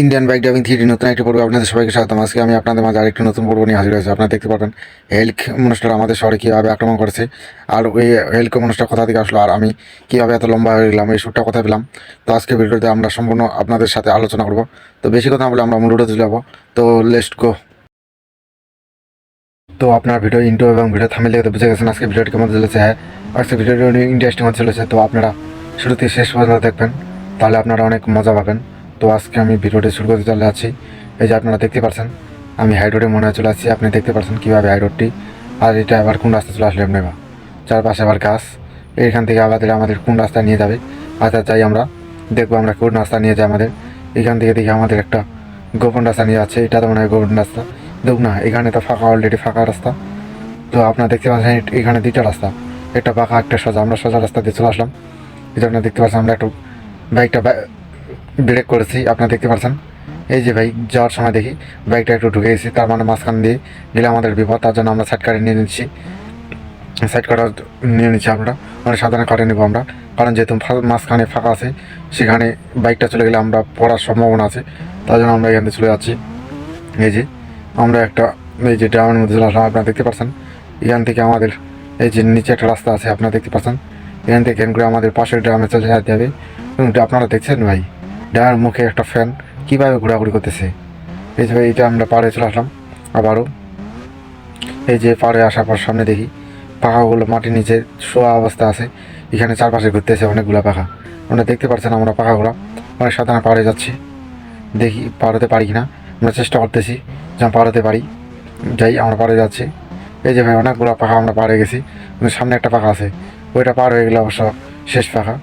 Indian bike driving three নতুন একটি পর্ব আপনাদের সবাইকে স্বাগতম। আজকে আমি আপনাদের মাঝে আরেকটি নতুন পর্ব নিয়ে হাজির হয়েছি। আপনারা দেখতে পাবেন হেল্ক মানুষটা আমাদের শহরে কীভাবে আক্রমণ করেছে, আর ওই হেল্ক মানুষটা কোথা থেকে আসলো, আর আমি কীভাবে এত লম্বা হয়ে গেলাম, এই শ্যুটটা কথা পেলাম। তো আজকে ভিডিওতে আমরা সম্পূর্ণ আপনাদের সাথে আলোচনা করব। তো বেশি কথা বলে আমরা মূল চলে যাব। তো লেস্ট গো তো আপনার ভিডিও ইন্টো এবং ভিডিও থামিয়ে লেগে বুঝে গেছেন আজকে ভিডিওটি কেমন চলেছে। হ্যাঁ আজকে ভিডিওটি ইন্টারেস্টিং চলেছে। তো আপনারা শুরু থেকে শেষ পর্যন্ত দেখবেন, তাহলে আপনারা অনেক মজা পাবেন। তো আজকে আমি ভিডিওটি শুরু করতে চলে যাচ্ছি। এই যে আপনারা দেখতে পাচ্ছেন, আমি হাইরোডে মনে চলে আসছি। আপনি দেখতে পাচ্ছেন কীভাবে হাইরোডটি আর এটা আবার কোন রাস্তা চলে আসলে আপনি বা চারপাশে আবার গাছ। এইখান থেকে আমাদের আমাদের কোন রাস্তায় নিয়ে যাবে? আচ্ছা যাই আমরা, দেখব আমরা কোন রাস্তা নিয়ে যাই আমাদের। এখান থেকে দেখি আমাদের একটা গোপন রাস্তা নিয়ে যাচ্ছে। এটা তো মনে হয় গোপন রাস্তা। দেখ না, এখানে তো ফাঁকা অলরেডি ফাঁকা রাস্তা। তো আপনারা দেখতে পাচ্ছেন, এখানে দুইটা রাস্তা। একটা বাঁকা একটা সোজা। আমরা সোজা রাস্তা দিয়ে চলে আসলাম। এটা আপনারা দেখতে পাচ্ছেন, আমরা একটু বাইকটা ব্রেক করেছি, আপনারা দেখতে পাচ্ছেন এই যে ভাই, যাওয়ার সময় দেখি বাইকটা একটু ঢুকে গেছি, তার মানে মাঝখান দিয়ে গেলে আমাদের বিপদ, তার জন্য আমরা সাইড কাটে নিয়ে নিচ্ছি। সাইড কাটা নিয়ে নিচ্ছি আমরা মানে সাধারণ কাটে নেব আমরা। কারণ যেহেতু মাঝখানে ফাঁকা আছে, সেখানে বাইকটা চলে গেলে আমরা পড়ার সম্ভাবনা আছে, তার জন্য আমরা এখান থেকে চলে যাচ্ছি। এই যে, আমরা একটা, এই যে ড্রামের মধ্যে চলে আসলাম, আপনারা দেখতে পাচ্ছেন এখান থেকে আমাদের, এই যে নিচে একটা রাস্তা আছে, আপনারা দেখতে পাচ্ছেন এখান থেকে এখান করে আমাদের পাশের ড্রামে চলে যেতে হবে। আপনারা দেখছেন ভাই? ড্রামের মুখে একটা ফ্যান কীভাবে ঘোরাঘুরি করতেছে? এই যে এটা আমরা পাড়ে চলে আসলাম, আবারও। এই যে পাড়ে আসার পর সামনে দেখি পাখাগুলো মাটির নিচে শোয়া অবস্থা আছে। এখানে চারপাশে ঘুরতেছে অনেকগুলো পাখা। আপনারা দেখতে পাচ্ছেন আমরা পাখাগুলো। অনেক সাধারণ পাড়ে যাচ্ছি। দেখি পাড়াতে পারি কিনা। আমরা চেষ্টা করতেছি যে আমরা পাড়াতে পারি। যাই, আমরা পাড়ে যাচ্ছি। এই যে ভাই, অনেকগুলো পাখা আমরা পাড়ে গেছি। সামনে একটা পাখা আছে। ওইটা পার হয়ে গেলে অবশ্য শেষ পাখা।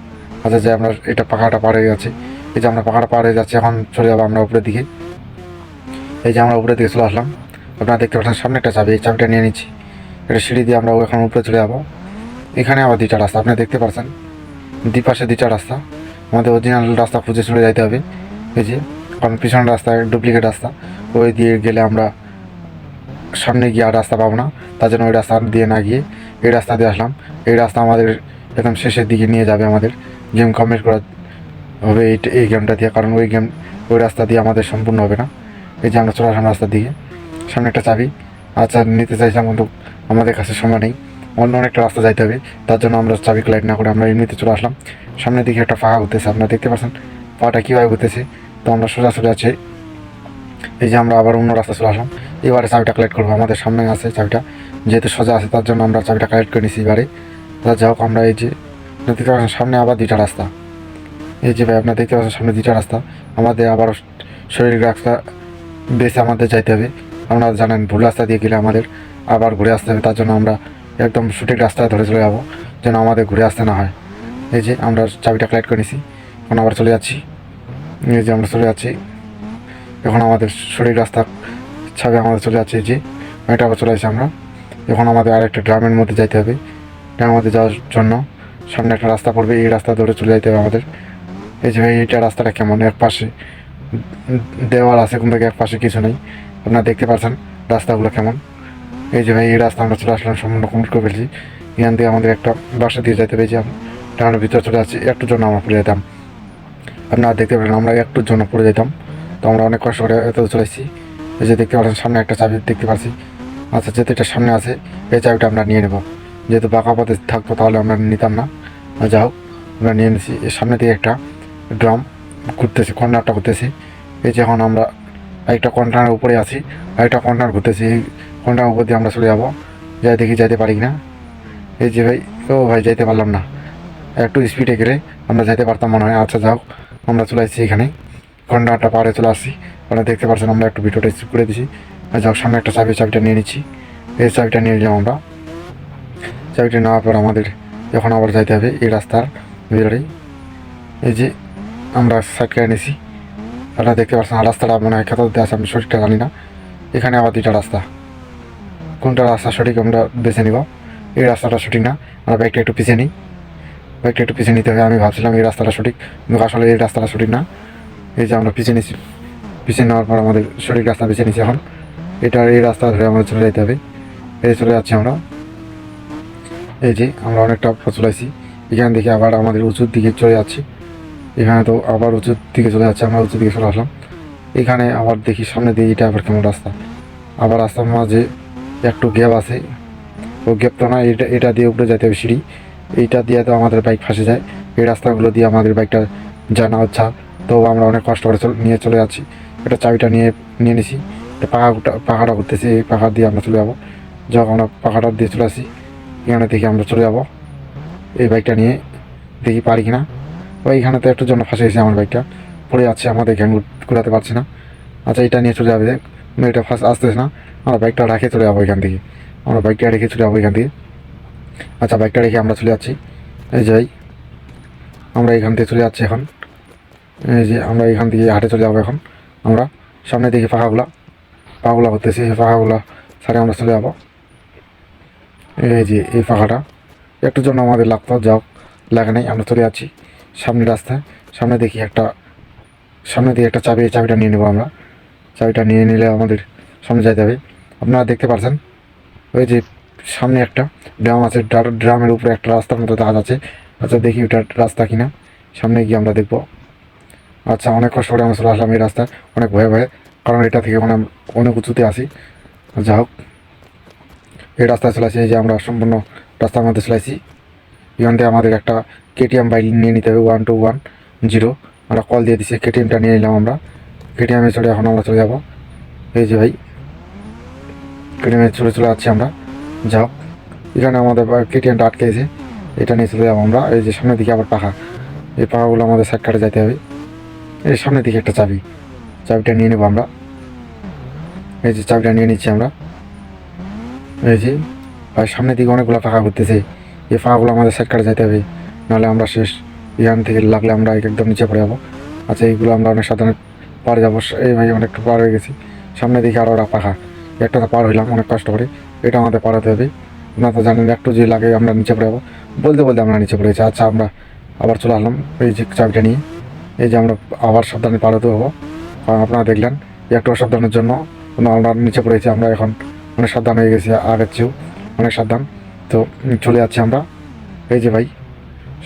আচ্ছা যে আমরা এটা পাখাটা পার হয়ে এই যে আমরা পার হয়ে যাচ্ছি, এখন চলে যাব আমরা উপরের দিকে। এই যে আমরা উপরের দিকে চলে আসলাম। আপনারা দেখতে পাচ্ছেন সামনে একটা চাবি, এই চাবিটা নিয়ে নিচ্ছি। এটা সিঁড়ি দিয়ে আমরা এখন উপরে চলে যাব। এখানে আবার দুইটা রাস্তা, আপনি দেখতে পাচ্ছেন। দুপাশে দুইটা রাস্তা। আমাদের অরিজিনাল রাস্তা খুঁজে চলে যাইতে হবে। এই যে, কারণ পিছনের রাস্তায় ডুপ্লিকেট রাস্তা। ওই দিয়ে গেলে আমরা সামনে গিয়ে আর রাস্তা পাবো না। তার জন্য ওই রাস্তা দিয়ে না গিয়ে এই রাস্তা দিয়ে আসলাম। এই রাস্তা আমাদের একদম শেষের দিকে নিয়ে যাবে আমাদের। গেম কমপ্লিট করা হবে এই এই গেমটা দিয়ে, কারণ ওই গেম ওই রাস্তা দিয়ে আমাদের সম্পূর্ণ হবে না। এই যে আমরা চলে আসলাম রাস্তার দিকে সামনে একটা চাবি। আচ্ছা নিতে চাইছিলাম, কিন্তু আমাদের কাছে সময় নেই। অন্য অনেকটা রাস্তা যাইতে হবে। তার জন্য আমরা চাবি কালেক্ট না করে আমরা এমনিতে চলে আসলাম। সামনের দিকে একটা ফাঁকা ঘুরতেছে, আপনারা দেখতে পাচ্ছেন। পাটা কীভাবে ঘুরতেছে। তো আমরা সোজা সোজা যাচ্ছি এই যে আমরা আবার অন্য রাস্তা চলে আসলাম। এবারে চাবিটা কালেক্ট করব। আমাদের সামনে আছে চাবিটা। যেহেতু সোজা আছে, তার জন্য আমরা চাবিটা কালেক্ট করে নিছি এবারে। তা যাই হোক, আমরা এই যে দেখতে পাচ্ছেন, সামনে আবার দুইটা রাস্তা। এই যে ভাই আপনার দেখতে পাচ্ছেন সামনে দুইটা রাস্তা। আমাদের আবার শরীর রাস্তা বেছে আমাদের যাইতে হবে। আপনারা জানেন, ভুল রাস্তা দিয়ে গেলে আমাদের আবার ঘুরে আসতে হবে। তার জন্য আমরা একদম সঠিক রাস্তা ধরে চলে যাব, যেন আমাদের ঘুরে আসতে না হয়। এই যে, আমরা চাবিটা কালেক্ট করে নিছি। এখন আবার চলে যাচ্ছি। এই যে, আমরা চলে যাচ্ছি। এখন আমাদের সঠিক রাস্তা ছাবে আমাদের চলে যাচ্ছে। এই যে, এটা আবার চলে আসছি আমরা। এখন আমাদের আরেকটা ড্রামের মধ্যে যাইতে হবে। ড্রামের মধ্যে যাওয়ার জন্য সামনে একটা রাস্তা পড়বে। এই রাস্তা ধরে চলে যাইতে হবে আমাদের। এই যে ভাই এইটা রাস্তাটা কেমন? এক পাশে দেওয়াল আছে, কোন থেকে এক পাশে কিছু নেই। আপনারা দেখতে পাচ্ছেন রাস্তাগুলো কেমন। এই যে ভাই, এই রাস্তা আমরা চলে আসলাম সম্পূর্ণ কমপ্লিট করে ফেলছি। এখান থেকে আমাদের একটা বাসা দিয়ে যাইতে পেরেছি ড্রামের ভিতরে চলে যাচ্ছি একটুর জন্য আমরা পড়ে যেতাম। আপনারা দেখতে পারেন আমরা একটুর জন্য পড়ে যেতাম। তো আমরা অনেক কষ্ট করে এত চলে এসেছি। এই যে দেখতে পাচ্ছেন, সামনে একটা চাবি দেখতে পাচ্ছি। আচ্ছা যেহেতু এটা সামনে আছে, এই চাবিটা আমরা নিয়ে নেব। যেহেতু বাঁকা পথে থাকতো, তাহলে আমরা নিতাম না। যা হোক, আমরা নিয়ে নিছি। সামনে দিয়ে একটা ড্রাম ঘুরতেছি, কর্নারটা ঘুরতেছি। এই যে এখন আমরা একটা কন্টেনার উপরে আছি একটা কন্টেনার ঘুরতেছি। এই কন্টেনার উপর দিয়ে আমরা চলে যাব। যাই দেখি, যাইতে পারি না এই যে ভাই, ও ভাই, যাইতে পারলাম না। একটু স্পিডে গেলে আমরা যাইতে পারতাম মনে হয়। আচ্ছা যাও আমরা চলে আসছি এখানে। কন্যাটা পাহাড়ে চলে আসছি। আপনারা দেখতে পাচ্ছেন আমরা একটু ভিডিওটা স্কিপ করে দিছি। যাও সামনে একটা চাবি, চাবিটা নিয়ে নিচ্ছি। এই চাবিটা নিয়ে নিলাম আমরা। চাবিটা নেওয়ার পর আমাদের এখন আবার যাইতে হবে এই রাস্তার ভিতরেই। এই যে আমরা সাইড করে নিছি আপনারা দেখতে পাচ্ছেন রাস্তাটা মনে হয় খেতে আছে, আমি সঠিকটা জানি না। এখানে আবার দুইটা রাস্তা। কোনটা রাস্তা সঠিক আমরা বেছে নিব। এই রাস্তাটা সঠিক না। আমরা বাইকটা একটু পিছিয়ে নিই। বাইকটা একটু পিছিয়ে নিতে হবে, আমি ভাবছিলাম এই রাস্তাটা সঠিক। কিন্তু আসলে এই রাস্তাটা সঠিক না। এই যে আমরা পিছিয়ে নিছি। পিছিয়ে নেওয়ার পর আমাদের সঠিক রাস্তা বেছে নিছি এখন। এটা এই রাস্তা ধরে আমাদের চলে যেতে হবে। এই চলে যাচ্ছি আমরা। এই যে আমরা অনেকটা পথ চলে আসছি এখান থেকে আবার আমাদের উঁচুর দিকে চলে যাচ্ছি। এখানে তো আবার উঁচুর দিকে চলে যাচ্ছে, আমরা উঁচুর দিকে চলে আসলাম। এখানে আবার দেখি সামনে দিয়ে এটা আবার কেমন রাস্তা। আবার রাস্তার মাঝে একটু গ্যাপ আছে। ও গ্যাপ তো না এটা এটা দিয়ে উপরে যেতে হবে সিঁড়ি। এইটা দিয়ে তো আমাদের বাইক ফাঁসে যায়। এই রাস্তাগুলো দিয়ে আমাদের বাইকটা জানা হচ্ছে। তো আমরা অনেক কষ্ট করে নিয়ে চলে যাচ্ছি। এটা চাবিটা নিয়ে নিয়ে নিছি। এটা পাখাটা পাখাটা করতেছি এই পাহাড় দিয়ে আমরা চলে যাব। যখন আমরা পাখাটা দিয়ে চলে আসি, এখানে দেখি আমরা চলে যাব। এই বাইকটা নিয়ে দেখি পারি কিনা। ওই এখানে তো একটু জন্য ফাঁসে গেছে আমার বাইকটা। পড়ে যাচ্ছে আমাদের গ্যাং ঘুরাতে পারছি না। আচ্ছা এটা নিয়ে চলে যাবে। দেখ এটা ফার্স্ট আসতেছে না। আমরা বাইকটা রেখে চলে যাব এখান থেকে। আমরা বাইকটা রেখে চলে যাব এখান থেকে। আচ্ছা বাইকটা রেখে আমরা চলে যাচ্ছি। এই যে ভাই, আমরা এখান থেকে চলে যাচ্ছি এখন। এই যে আমরা এখান থেকে হাটে চলে যাব এখন। আমরা সামনে দেখি পাখাগুলা পাখাগুলা করতেছি। এই পাখাগুলা সারে আমরা চলে যাব। এই যে, এই পাখাটা একটু জন্য আমাদের লাগতো যাও লাগে নাই, আমরা চলে যাচ্ছি। সামনে রাস্তায় সামনে দেখি একটা, সামনে দিয়ে একটা চাবি, চাবিটা নিয়ে নেব আমরা। চাবিটা নিয়ে নিলে আমাদের সামনে যেতে হবে। আপনারা দেখতে পাচ্ছেন ওই যে সামনে একটা ড্রাম আছে ড্রা- ড্রামের উপরে একটা রাস্তার মতো কাজ আছে। আচ্ছা দেখি ওটা রাস্তা কিনা। সামনে গিয়ে আমরা দেখব। আচ্ছা অনেক কষ্ট করে আমরা চলে আসলাম এই রাস্তায়। অনেক ভয়ে ভয়ে, কারণ এটা থেকে মানে অনেক উঁচুতে আসি যা হোক, এই রাস্তায় চলে আসি যে আমরা সম্পূর্ণ রাস্তার মধ্যে চলে আসি। এখান থেকে আমাদের একটা কেটিএম বাইক নিয়ে নিতে হবে ওয়ান টু ওয়ান জিরো আমরা কল দিয়ে দিছি কেটিএমটা নিয়ে নিলাম আমরা। কেটিএমে চলে এখন আমরা চলে যাব। এই যে ভাই কেটিএমে চলে চলে যাচ্ছি আমরা। যাও, এখানে আমাদের কেটিএমটা আটকে আছে। এটা নিয়ে চলে যাব আমরা। এই যে সামনের দিকে আবার পাখা। এই পাখাগুলো আমাদের সাইড কাটে যেতে হবে। এই সামনের দিকে একটা চাবি। চাবিটা নিয়ে নেব আমরা। এই যে চাবিটা নিয়ে নিচ্ছি আমরা। এই যে আর সামনের দিকে অনেকগুলো পাখা ঘুরতেছে। এই পাখাগুলো আমাদের সাইড কাটে যেতে হবে। নাহলে আমরা শেষ। এখান থেকে লাগলে আমরা একদম নিচে পড়ে যাব। আচ্ছা এইগুলো আমরা অনেক সাধারণ পার যাব। এই ভাই অনেকটা পার হয়ে গেছি। সামনে দিকে আরও পাখা। একটা পার হইলাম, অনেক কষ্ট করে। এটা আমাদের পার হতে হবে। আপনারা তো জানেন, একটু যে লাগে আমরা নিচে পড়ে যাব। বলতে বলতে আমরা নিচে পড়ে পড়েছি আচ্ছা আমরা আবার চলে আসলাম এই যে চাবিটা নিয়ে। এই যে আমরা আবার সাবধানে পার হতে হব। কারণ আপনারা দেখলেন একটু অসাবধানের জন্য আমরা নিচে পড়েছি আমরা এখন অনেক সাবধান হয়ে গেছি, আগের চেয়েও অনেক সাবধান। তো চলে যাচ্ছি আমরা। এই যে ভাই,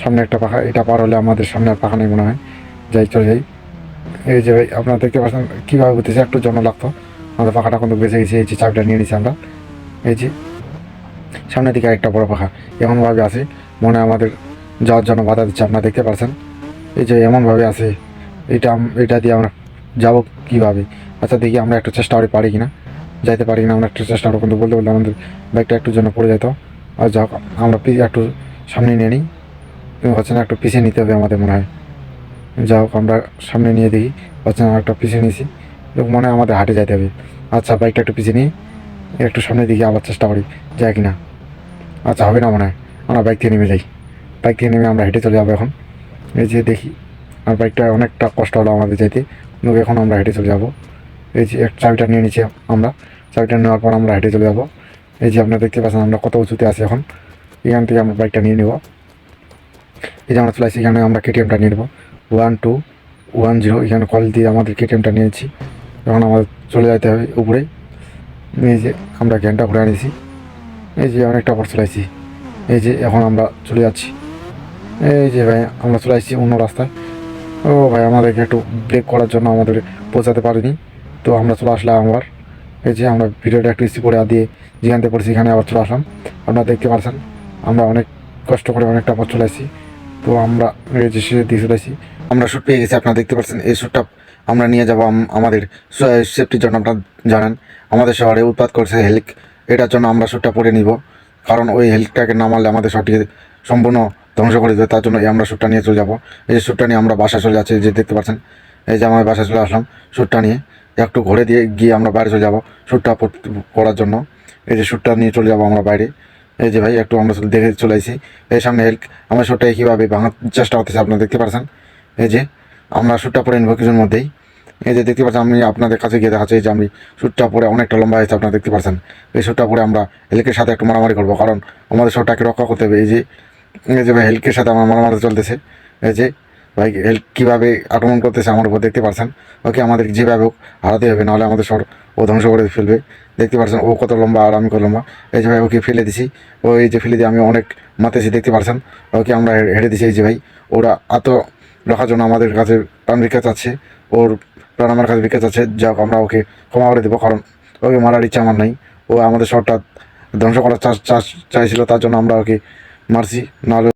সামনে একটা পাখা, এটা পার হলে আমাদের সামনে আর পাখা নেই মনে হয়। যাই, চলে যাই। এই যে ভাই, আপনারা দেখতে পাচ্ছেন কীভাবে ঘুরতেছে, একটু জন্য লাগতো। আমাদের পাখাটা কিন্তু বেঁচে গেছে, এই যে চাবিটা নিয়ে নিছি আমরা। এই যে, সামনের দিকে একটা বড় পাখা, এমনভাবে আছে, মনে আমাদের যাওয়ার জন্য বাধা দিচ্ছে, আপনারা দেখতে পাচ্ছেন। এই যে এমনভাবে আছে, এটা এটা দিয়ে আমরা যাব কীভাবে? আচ্ছা দেখি আমরা একটু চেষ্টা করে, পারি কিনা। যাইতে পারি কিনা আমরা একটু চেষ্টা করব, কিন্তু বলতে বলতে আমাদের বাইকটা একটু জন্য পড়ে যেত। আর যাক, আমরা একটু সামনে নিয়ে নিই। কিন্তু হচ্ছে না একটু পিছিয়ে নিতে হবে আমাদের মনে হয়। যা হোক আমরা সামনে নিয়ে দেখি। অচেনা না একটা পিছিয়ে নিয়েছি। মনে হয় আমাদের হাটে যেতে হবে। আচ্ছা বাইকটা একটু পিছিয়ে নিয়ে একটু সামনে দিকে আবার চেষ্টা করি, যায় কিনা। আচ্ছা হবে না মনে হয়। আমরা বাইক থেকে নেমে যাই। বাইক থেকে নেমে আমরা হেঁটে চলে যাব এখন। এই যে দেখি, আর বাইকটা অনেকটা কষ্ট হলো আমাদের যেতে এখন আমরা হেঁটে চলে যাব। এই যে চাবিটা নিয়ে নিচ্ছি আমরা। চাবিটা নেওয়ার পর আমরা হেঁটে চলে যাব। এই যে আপনারা দেখতে পাচ্ছেন, আমরা কত উঁচুতে আছি এখন। এখান থেকে আমরা বাইকটা নিয়ে নেব। এই যে আমরা চলে আসছি, এখানে আমরা কেটিএমটা নিয়ে নেব। ওয়ান টু ওয়ান জিরো এখানে কল দিয়ে আমাদের কেটিএমটা নিয়েছি এখন আমাদের চলে যেতে হবে উপরে। এই যে আমরা জ্ঞানটা ঘুরে আনিছি। এই যে অনেকটা পর চলে আসছি। এই যে এখন আমরা চলে যাচ্ছি। এই যে ভাই, আমরা চলে আসছি অন্য রাস্তায়। ও ভাই, আমাদেরকে একটু ব্রেক করার জন্য আমাদের পৌঁছাতে পারিনি। তো আমরা চলে আসলাম আবার। এই যে আমরা ভিডিওটা একটু স্কিপ করে দিয়ে যেখান থেকে পড়ছি এখানে আবার চলে আসলাম। আপনারা দেখতে পাচ্ছেন, আমরা অনেক কষ্ট করে অনেকটা পথ চলে আসছি। তো আমরা এই যে শেষের দিকে চলে আসছি। আমরা শ্যুট পেয়ে গেছি, আপনারা দেখতে পাচ্ছেন, এই শ্যুটটা আমরা নিয়ে যাব আম- আমাদের সেফটির জন্য, আপনারা জানেন। আমাদের শহরে উৎপাত করছে হেলিক এটার জন্য আমরা শ্যুটটা পরে নিব। কারণ ওই হেলিকটাকে না মারলে আমাদের শহরটিকে সম্পূর্ণ ধ্বংস করে দেবে, তার জন্য এই আমরা শ্যুটটা নিয়ে চলে যাব। এই শ্যুটটা নিয়ে আমরা বাসায় চলে যাচ্ছি যে দেখতে পাচ্ছেন, এই যে আমার বাসায় চলে আসলাম শ্যুটটা নিয়ে। একটু ঘুরে দিয়ে গিয়ে আমরা বাইরে চলে যাব, শ্যুটটা পড়ার জন্য। এই যে শ্যুটটা নিয়ে চলে যাব আমরা বাইরে। এই যে ভাই, একটু আমরা দেখে চলে আসি। এই সামনে হেল্প আমরা শ্যুটটাকে কীভাবে ভাঙার চেষ্টা করতেছি আপনারা দেখতে পাচ্ছেন এই যে, আমরা শ্যুটটা পরে নেব কিছুর মধ্যেই। এই যে দেখতে পাচ্ছেন, আমি আপনাদের কাছে গিয়ে দেখাচ্ছি যে আমি শ্যুটটা পরে অনেকটা লম্বা হয়েছে, আপনারা দেখতে পাচ্ছেন এই শ্যুটটা পরে আমরা হেলকের সাথে একটু মারামারি করব, কারণ আমাদের শোটাকে রক্ষা করতে হবে। এই যে এই যে ভাই হেলকের সাথে আমার মারামারি চলতেছে। এই যে ভাই কীভাবে আক্রমণ করতেছে আমার উপর দেখতে পারছেন? ওকে আমাদের যেভাবে হোক হারাতে হবে, নাহলে আমাদের শহর ও ধ্বংস করে ফেলবে। দেখতে পারছেন ও কত লম্বা আর আমি কত লম্বা। এই যে ভাই, ওকে ফেলে দিছি। ও এই যে ফেলে দিয়ে আমি অনেক মাতেছি দেখতে পারছেন? ওকে আমরা হে- হেঁটে দিছি, এই যে ভাই। ওরা এত রাখার জন্য আমাদের কাছে প্রাণ ভিক্ষা চাচ্ছে। ওর প্রাণ আমার কাছে বিকাশ আছে যাক আমরা ওকে ক্ষমা করে দেবো, কারণ ওকে মারার ইচ্ছা আমার নাই। ও আমাদের শহরটা ধ্বংস করার চাষ চাষ চাইছিল, তার জন্য আমরা ওকে মারছি। নাহলে